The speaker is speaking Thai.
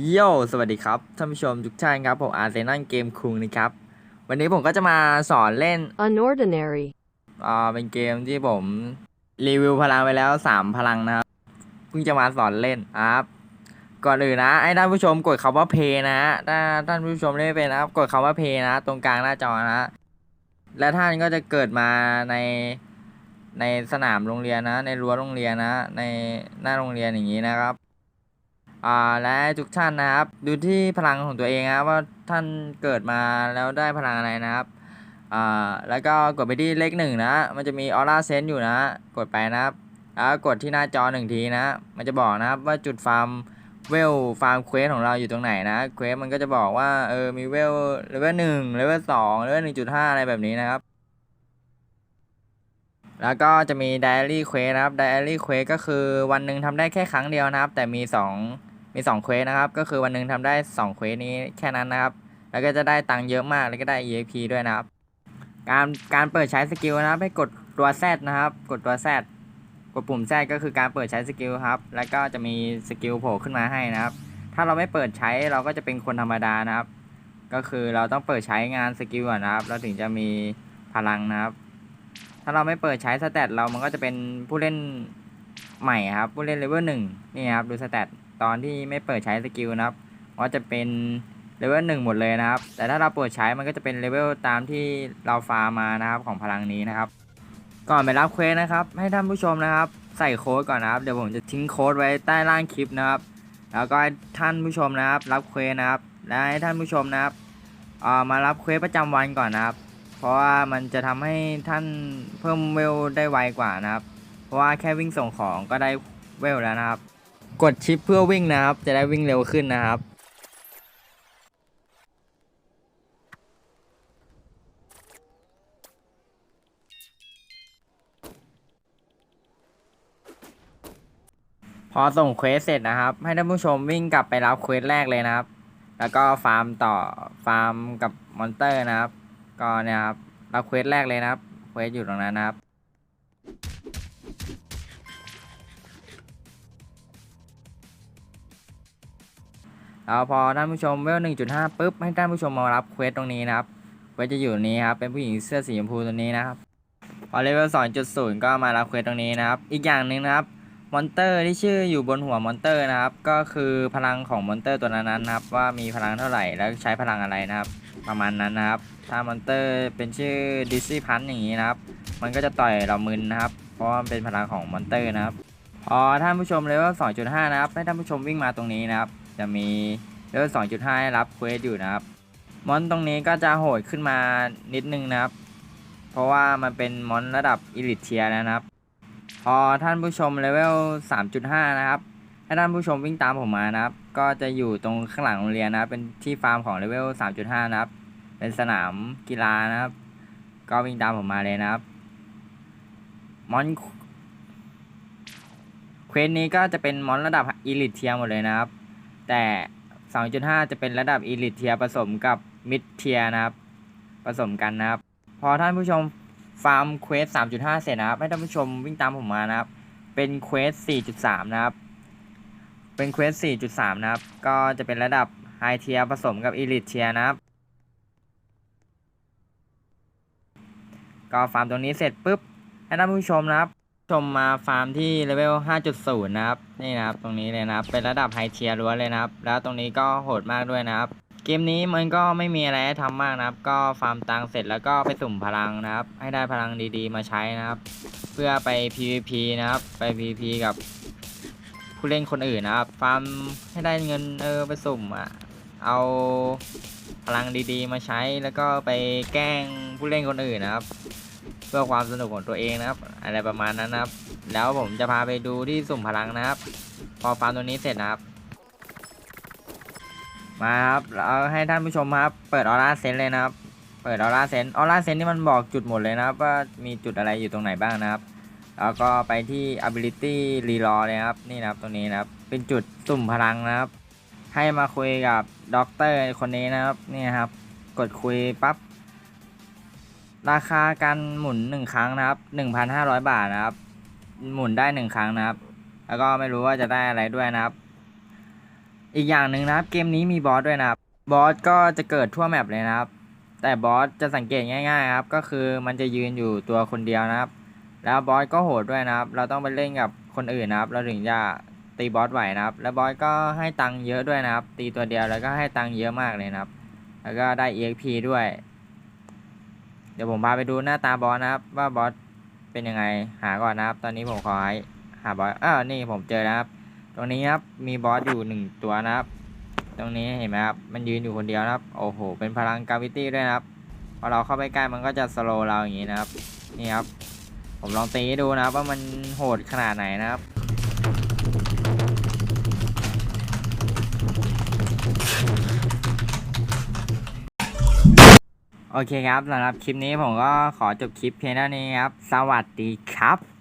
โยสวัสดีครับท่านผู้ชมทุกท่านครับ ผมอาร์เซนอลเกมคุงนะครับ วันนี้ผมก็จะมาสอนเล่น Unordinary. อ่าเป็นเกมที่ผมรีวิวพลังไปแล้ว 3 พลังนะครับเพิ่งจะมาสอนเล่นครับก่อนอื่นนะให้ท่านผู้ชมกดคำว่าเพย์นะถ้าท่านผู้ชมไม่เป็นนะครับ กดคำว่าเพย์นะ ตรงกลางหน้าจอนะ และท่านก็จะเกิดมาในในสนามโรงเรียนนะ ในรั้วโรงเรียนนะ ในหน้าโรงเรียนอย่างนี้นะครับ อ่าและทุกท่านนะครับ ดูที่พลังของตัวเองนะครับว่าท่านเกิดมาแล้วได้พลังอะไรนะครับอ่าแล้วก็กดไปที่เลขหนึ่งนะมันจะมีออร่าเซนต์อยู่นะกดไปนะครับแล้วกดที่หน้าจอหนึ่งทีนะ มันจะบอกนะครับว่าจุดฟาร์มเวลฟาร์มเควสของเราอยู่ตรงไหนนะเควสมันก็จะบอกว่าเออมีเวลเลเวลหนึ่งเลเวลสองเลเวลหนึ่งจุดห้าอะไรแบบนี้นะครับ แล้วก็จะมี Diary Quest นะครับ Diary Quest ก็คือวันหนึ่งทำได้แค่ครั้งเดียวนะครับ แต่มี2 มี2เควสนะครับ ก็คือวันหนึ่งทำได้2เควสนี้แค่นั้นนะครับ แล้วก็จะได้ตังค์เยอะมาก แล้วก็ได้ EXP ด้วยนะครับ การการเปิดใช้สกิลนะครับ ให้กดตัว Z นะครับ กดตัว Z กดปุ่ม Z ก็คือการเปิดใช้สกิลครับ แล้วก็จะมีสกิลโผล่ขึ้นมาให้นะครับ ถ้าเราไม่เปิดใช้เราก็จะเป็นคนธรรมดานะครับ ก็คือเราต้องเปิดใช้งานสกิลก่อนนะครับ เราถึงจะมีพลังนะครับ ถ้าเราไม่เปิดใช้สเตตเรามันก็จะเป็นผู้เล่นใหม่ครับ ผู้เล่นเลเวลหนึ่งนี่ครับดูสเตต ตอนที่ไม่เปิดใช้สกิลนะครับก็จะเป็นเลเวลหนึ่งหมดเลยนะครับ แต่ถ้าเราเปิดใช้มันก็จะเป็นเลเวลตามที่เราฟาร์มมานะครับของพลังนี้นะครับ ก่อนไปรับเควสนะครับ ให้ท่านผู้ชมนะครับ ใส่โค้ดก่อนนะครับ เดี๋ยวผมจะทิ้งโค้ดไว้ใต้ล่างคลิปนะครับ แล้วก็ให้ท่านผู้ชมนะครับ รับเควสนะครับ และให้ท่านผู้ชมนะครับเอ่อมารับเควสประจำวันก่อนนะครับ เพราะว่ามันจะทำให้ท่านเพิ่มเวลได้ไวกว่านะครับ เพราะว่าแค่วิ่งส่งของก็ได้เวลแล้วนะครับ กดชิปเพื่อวิ่งนะครับ จะได้วิ่งเร็วขึ้นนะครับ พอส่งเควสเสร็จนะครับ ให้ท่านผู้ชมวิ่งกลับไปรับเควสแรกเลยนะครับ แล้วก็ฟาร์มต่อฟาร์มกับมอนเตอร์นะครับ ก็เนี่ยครับรับเควสแรกเลยนะครับเควสอยู่ตรงนั้นนะครับ แล้วพอท่านผู้ชมเวล1.5ปุ๊บให้ท่านผู้ชมมารับเควสตรงนี้นะครับเควสจะอยู่นี้ครับเป็นผู้หญิงเสื้อสีชมพูตัวนี้นะครับพอเลเวล2.0ก็มารับเควสตรงนี้นะครับ อีกอย่างหนึ่งนะครับมอนเตอร์ที่ชื่ออยู่บนหัวมอนเตอร์นะครับ ก็คือพลังของมอนเตอร์ตัวนั้นนะครับ ว่ามีพลังเท่าไหร่แล้วใช้พลังอะไรนะครับ ประมาณนั้นนะครับ ถ้ามอนเตอร์เป็นชื่อดิซี่พันอย่างนี้นะครับ มันก็จะต่อยเรามึนนะครับ เพราะว่ามันเป็นพลังของมอนเตอร์นะครับ พอท่านผู้ชมเลเวล2.5นะครับ ให้ท่านผู้ชมวิ่งมาตรงนี้นะครับ จะมีเลเวล2.5 ให้รับเควสอยู่นะครับ มอนตรงนี้ก็จะโหดขึ้นมานิดนึงนะครับ เพราะว่ามันเป็นมอนระดับอิลิเทียนะครับ พอท่านผู้ชมเลเวล 3.5 นะครับให้ท่านผู้ชมวิ่งตามผมมานะครับ ก็จะอยู่ตรงข้างหลังโรงเรียนนะครับ เป็นที่ฟาร์มของเลเวล 3.5 นะครับ เป็นสนามกีฬานะครับ ก็วิ่งตามผมมาเลยนะครับ มอนเควสนี้ก็จะเป็นมอนระดับอีลิทเทียหมดเลยนะครับ แต่ 2.5 จะเป็นระดับอีลิทเทียผสมกับมิดเทียนะครับ ผสมกันนะครับ พอท่านผู้ชมฟาร์มเควส 3.5 เสร็จนะครับ ให้ท่านผู้ชมวิ่งตามผมมานะครับ เป็นเควส 4.3 นะครับ เป็นเควส 4.3 นะครับ ก็จะเป็นระดับไฮเทียผสมกับอีลิทเทียนะครับ ก็ฟาร์มตรงนี้เสร็จปุ๊บให้ท่านผู้ชมนะครับ ชมมาฟาร์มที่เลเวล 5.0 นะครับ นี่นะครับ ตรงนี้เลยนะครับ เป็นระดับไฮเทียร์ล้วนเลยนะครับ แล้วตรงนี้ก็โหดมากด้วยนะครับ เกมนี้มันก็ไม่มีอะไรให้ทำมากนะครับ ก็ฟาร์มตังค์เสร็จแล้วก็ไปสุ่มพลังนะครับ ให้ได้พลังดีๆ มาใช้นะครับ เพื่อไป PVP นะครับ ไป PVP กับผู้เล่นคนอื่นนะครับ ฟาร์มให้ได้เงินเออไปสุ่มอะ เอาพลังดีๆ มาใช้แล้วก็ไปแกล้งผู้เล่นคนอื่นนะครับ พื่อความสนุกของตัวเองนะครับ อะไรประมาณนั้นนะครับ แล้วผมจะพาไปดูที่สุ่มพลังนะครับ พอฟาร์มตัวนี้เสร็จนะครับ มาครับเราให้ท่านผู้ชมครับ เปิดออร่าเซนเลยนะครับ เปิดออร่าเซนออร่าเซนนี่มันบอกจุดหมดเลยนะครับ ว่ามีจุดอะไรอยู่ตรงไหนบ้างนะครับ แล้วก็ไปที่ ability reroll เลยครับ นี่นะครับตรงนี้นะครับ เป็นจุดสุ่มพลังนะครับ ให้มาคุยกับด็อกเตอร์คนนี้นะครับ นี่ครับ กดคุยปั๊บ ราคาการหมุนหนึ่งครั้งนะครับหนึ่งพันห้าร้อยบาทนะครับ หมุนได้หนึ่งครั้งนะครับ แล้วก็ไม่รู้ว่าจะได้อะไรด้วยนะครับ อีกอย่างหนึ่งนะครับ เกมนี้มีบอสด้วยนะครับ บอสก็จะเกิดทั่วแมปเลยนะครับ แต่บอสจะสังเกตง่ายๆครับ ก็คือมันจะยืนอยู่ตัวคนเดียวนะครับ แล้วบอสก็โหดด้วยนะครับ เราต้องไปเล่นกับคนอื่นนะครับ เราถึงจะตีบอสไหวนะครับ แล้วบอสก็ให้ตังค์เยอะด้วยนะครับ ตีตัวเดียวแล้วก็ให้ตังค์เยอะมากเลยนะครับ แล้วก็ได้ EXP ด้วย เดี๋ยวผมพาไปดูหน้าตาบอสนะครับ ว่าบอสเป็นยังไงหาก่อนนะครับ ตอนนี้ผมขอให้หาบอสอ้าวนี่ผมเจอนะครับ ตรงนี้ครับมีบอสอยู่หนึ่งตัวนะครับ ตรงนี้เห็นไหมครับมันยืนอยู่คนเดียวนะครับ โอ้โห เป็นพลังกาวิตี้ด้วยนะครับพอเราเข้าไปใกล้มันก็จะสโลว์เราอย่างนี้นะครับนี่ครับผมลองตีดูนะครับว่ามันโหดขนาดไหนนะครับ โอเคครับสำหรับคลิปนี้ผมก็ขอจบคลิปเพียงเท่านี้ครับ สวัสดีครับ